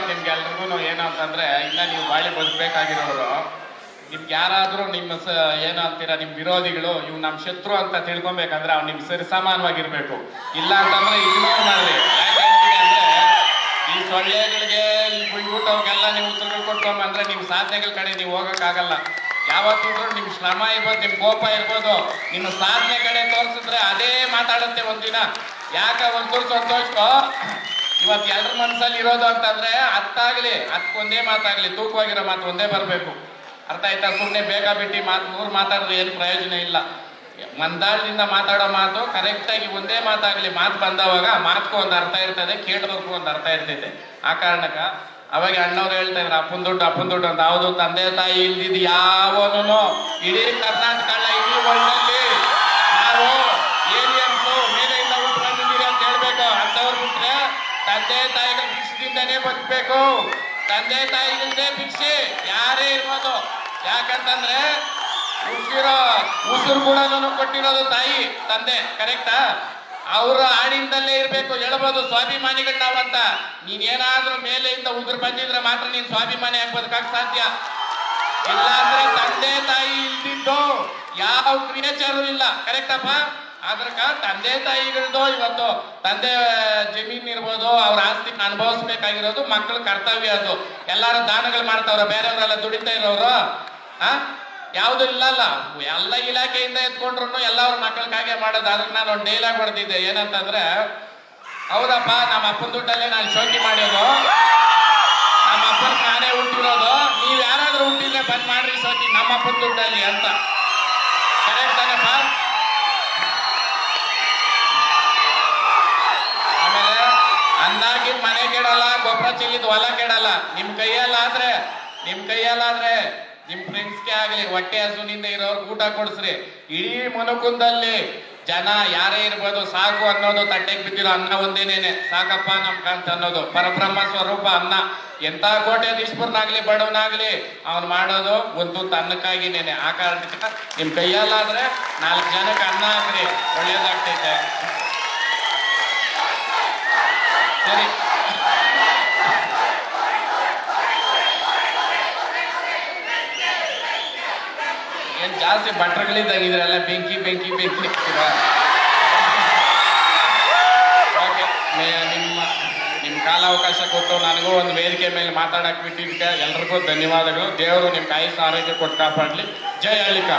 ನಿಮ್ಗೆ ಎಲ್ರಿಗೂ ಏನು ಅಂತಂದ್ರೆ ಇನ್ನ ನೀವು ಬಾಳಿ ಬದುಕಬೇಕಾಗಿರೋರು, ನಿಮ್ಗೆ ಯಾರಾದ್ರೂ ನಿಮ್ಮ ಸ ಏನು ಅಂತೀರಾ ನಿಮ್ ವಿರೋಧಿಗಳು ಇವ್ ನಮ್ ಶತ್ರು ಅಂತ ತಿಳ್ಕೊಬೇಕಂದ್ರೆ ಅವ್ನು ನಿಮ್ ಸರಿ ಸಮಾನವಾಗಿರ್ಬೇಕು. ಇಲ್ಲ ಅಂತಂದ್ರೆ ಇಗ್ನೋರ್ ಮಾಡ್ರಿ. ಅಂದ್ರೆ, ಈ ಸೊಳ್ಳೆಗಳಿಗೆ, ಈ ಗುಯ್ಗುಟ್ಟವ್ರಿಗೆಲ್ಲ ನೀವು ಉತ್ತರಗಳು ಕೊಟ್ಕೊಂಬಂದ್ರೆ ನಿಮ್ ಸಾಧನೆಗಳ ಕಡೆ ನೀವು ಹೋಗಕ್ಕಾಗಲ್ಲ. ಯಾವತ್ತಿದ್ರು ನಿಮ್ ಶ್ರಮ ಇರ್ಬೋದು, ನಿಮ್ ಕೋಪ ಇರ್ಬೋದು. ನಿಮ್ಮ ಸಾಧನೆ ಕಡೆ ತೋರಿಸಿದ್ರೆ ಅದೇ ಮಾತಾಡುತ್ತೆ ಒಂದಿನ. ಯಾಕ ಒಂದು ಸಂತೋಷಕ್ಕೋ ಇವತ್ತು ಎಲ್ಲರ ಮನಸ್ಸಲ್ಲಿ ಇರೋದು ಅಂತಂದ್ರೆ ಹತ್ತಾಗ್ಲಿ ಹತ್ಕೊಂದೇ ಮಾತಾಗ್ಲಿ, ತೂಕವಾಗಿರೋ ಮಾತು ಒಂದೇ ಬರಬೇಕು. ಅರ್ಥ ಆಯ್ತಾ? ಸುಮ್ಮನೆ ಬೇಗ ಬಿಟ್ಟು ಮಾತು ನೂರು ಮಾತಾಡಿದ್ರೆ ಏನು ಪ್ರಯೋಜನ ಇಲ್ಲ. ಮಂದಾಳದಿಂದ ಮಾತಾಡೋ ಮಾತು ಕರೆಕ್ಟಾಗಿ ಒಂದೇ ಮಾತಾಗ್ಲಿ, ಮಾತು ಬಂದವಾಗ ಮಾತ್ಗೂ ಒಂದು ಅರ್ಥ ಇರ್ತದೆ, ಕೇಳಬೇಕು ಒಂದು ಅರ್ಥ ಇರ್ತೈತೆ. ಆ ಕಾರಣಕ್ಕೆ ಅವಾಗ ಅಣ್ಣವ್ರು ಹೇಳ್ತಾ ಇದ್ರು ಅಪ್ಪನ ದುಡ್ಡು ಅಪ್ಪನ ದುಡ್ಡು ಅಂತ. ಹೌದು, ತಂದೆ ತಾಯಿ ಇಲ್ದಿದ್ ಯಾವನು ಇಡೀ ಕರ್ನಾಟಕ ಇಡೀ ವರ್ಲ್ಡಲ್ಲಿ ನಾವು ಏಲಿಯನ್ಸು ಮೇಲೆಯಿಂದ ಹುಟ್ಟು ಬಂದಿದ್ದೀರಿ ಅಂತ ಹೇಳ್ಬೇಕು ಅಂತವ್ರು ಬಿಟ್ರೆ ತಂದೆ ತಾಯಿಗಳ ಭಿಕ್ಷದಿಂದನೇ ಬದುಕಬೇಕು. ತಂದೆ ತಾಯಿಗಳಿಂದೇ ಭಿಕ್ಷೆ, ಯಾರೇ ಇರ್ಬೋದು. ಯಾಕಂತಂದ್ರೆ, ಉಸಿರೋ, ಉಸಿರು ಕೂಡ ಕೊಟ್ಟಿರೋದು ತಾಯಿ, ತಂದೆ ಕರೆಕ್ಟಾ ಅವ್ರ ಆಡಿಂದಲ್ಲೇ ಇರಬೇಕು, ಹೇಳ್ಬೋದು ಸ್ವಾಭಿಮಾನಿಗಳು ನಾವಂತ ನೀನ್ ಏನಾದ್ರೂ ಮೇಲೆಯಿಂದ ಉಗುರು ಬಂದಿದ್ರೆ ಮಾತ್ರ ನೀನ್ ಸ್ವಾಭಿಮಾನಿ ಆಗಿ ಬದುಕಕ್ ಸಾಧ್ಯ? ಇಲ್ಲಾಂದ್ರೆ ತಂದೆ ತಾಯಿ ಇಲ್ದಿದ್ದು ಯಾವ ಕ್ರಿಯೇಚರು ಇಲ್ಲ. ಕರೆಕ್ಟಪ್ಪ ಅದ್ರಕ ತಂದೆ ತಾಯಿಗಳದ್ದು ಇವತ್ತು ತಂದೆ ಜಮೀನ್ ಇರ್ಬೋದು, ಅವ್ರ ಆಸ್ತಿ ಅನುಭವಿಸ್ಬೇಕಾಗಿರೋದು ಮಕ್ಕಳ ಕರ್ತವ್ಯ ಅದು. ಎಲ್ಲಾರು ದಾನಗಳು ಮಾಡ್ತಾವ್ರ, ಬೇರೆಯವರೆಲ್ಲ ದುಡಿತಾ ಇರೋರು, ಆ? ಯಾವ್ದು ಇಲ್ಲಲ್ಲ ಎಲ್ಲ ಇಲಾಖೆಯಿಂದ ಎತ್ಕೊಂಡ್ರು ಎಲ್ಲಾರು ಅವ್ರ ಮಕ್ಕಳಿಗಾಗೆ ಮಾಡೋದು. ಅದಕ್ಕೆ ನಾನು ಒಂದು ಡೈಲಾಗ್ ಹೊಡೆದಿದ್ದೆ. ಏನಂತಂದ್ರೆ, ಹೌದಪ್ಪ, ನಮ್ಮ ಅಪ್ಪನ ದುಡ್ಡಲ್ಲೇ ನಾನು ಶೋಕಿ ಮಾಡೋದು ನಮ್ಮ ಅಪ್ಪನ ನಾನೇ ಹುಟ್ಟಿರೋದು. ನೀವ್ ಯಾರಾದ್ರೂ ಹುಟ್ಟಿದ್ರೆ ಬಂದ್ ಮಾಡ್ರಿ ಶೋಕಿ, ನಮ್ಮ ಅಪ್ಪನ ದುಡ್ಡಲ್ಲಿ ಅಂತ. ಕೆಡಲ್ಲ, ಗೊಬ್ಬರ ಚೆಲ್ಲಿದ್ ಹೊಲ ಕೆಡಲ್ಲ. ನಿಮ್ ಕೈಯಲ್ಲಾದ್ರೆ ನಿಮ್ ಕೈಯಲ್ಲಾದ್ರೆ ನಿಮ್ ಫ್ರೆಂಡ್ಸ್ಗೆ ಆಗ್ಲಿ, ಹೊಟ್ಟೆ ಹಸುನಿಂದ ಇರೋರು ಊಟ ಕೊಡ್ಸ್ರಿ. ಇಡೀ ಮನುಕುಂದಲ್ಲಿ ಜನ ಯಾರೇ ಇರ್ಬೋದು ಸಾಕು ಅನ್ನೋದು ತಟ್ಟೆಗೆ ಬಿದ್ದಿರೋ ಅನ್ನ ಒಂದೇನೇನೆ. ಸಾಕಪ್ಪ ನಮ್ ಕಾಂತ ಅನ್ನೋದು. ಪರಬ್ರಹ್ಮ ಸ್ವರೂಪ ಅನ್ನ. ಎಂತ ಕೋಟ್ಯಾಧೀಶ್ವರನಾಗ್ಲಿ ಬಡವನಾಗ್ಲಿ, ಅವ್ನು ಮಾಡೋದು ಒಂದು ಅನ್ನಕ್ಕಾಗಿನೇನೆ ಆ ಕಾರಣಕ್ಕೆ ನಿಮ್ ಕೈಯಲ್ಲಾದ್ರೆ ನಾಲ್ಕು ಜನಕ್ಕೆ ಅನ್ನ ಹಾಕ್ರಿ. ಒಳ್ಳೇದಾಗ್ತೈತೆ. ಸರಿ. ಏನ್ ಜಾಸ್ತಿ ಭಟ್ರುಗಳಿದ್ದಾಗಿದ್ರಲ್ಲ, ಬೆಂಕಿ ಬೆಂಕಿ ಬೆಂಕಿ? ಓಕೆ ನಿಮ್ಮ ನಿಮ್ಮ ಕಾಲಾವಕಾಶ ಕೊಟ್ಟು ನನಗೂ ಒಂದು ವೇದಿಕೆ ಮೇಲೆ ಮಾತಾಡಕ್ ಬಿಟ್ಟಿದ್ದಕ್ಕೆ ಎಲ್ರಿಗೂ ಧನ್ಯವಾದಗಳು. ದೇವರು ನಿಮ್ಮ ಕಾಯಿಸ ಆರೋಗ್ಯ ಕೊಟ್ಟು ಕಾಪಾಡಲಿ. ಜಯ ಹಳ್ಳಿಕ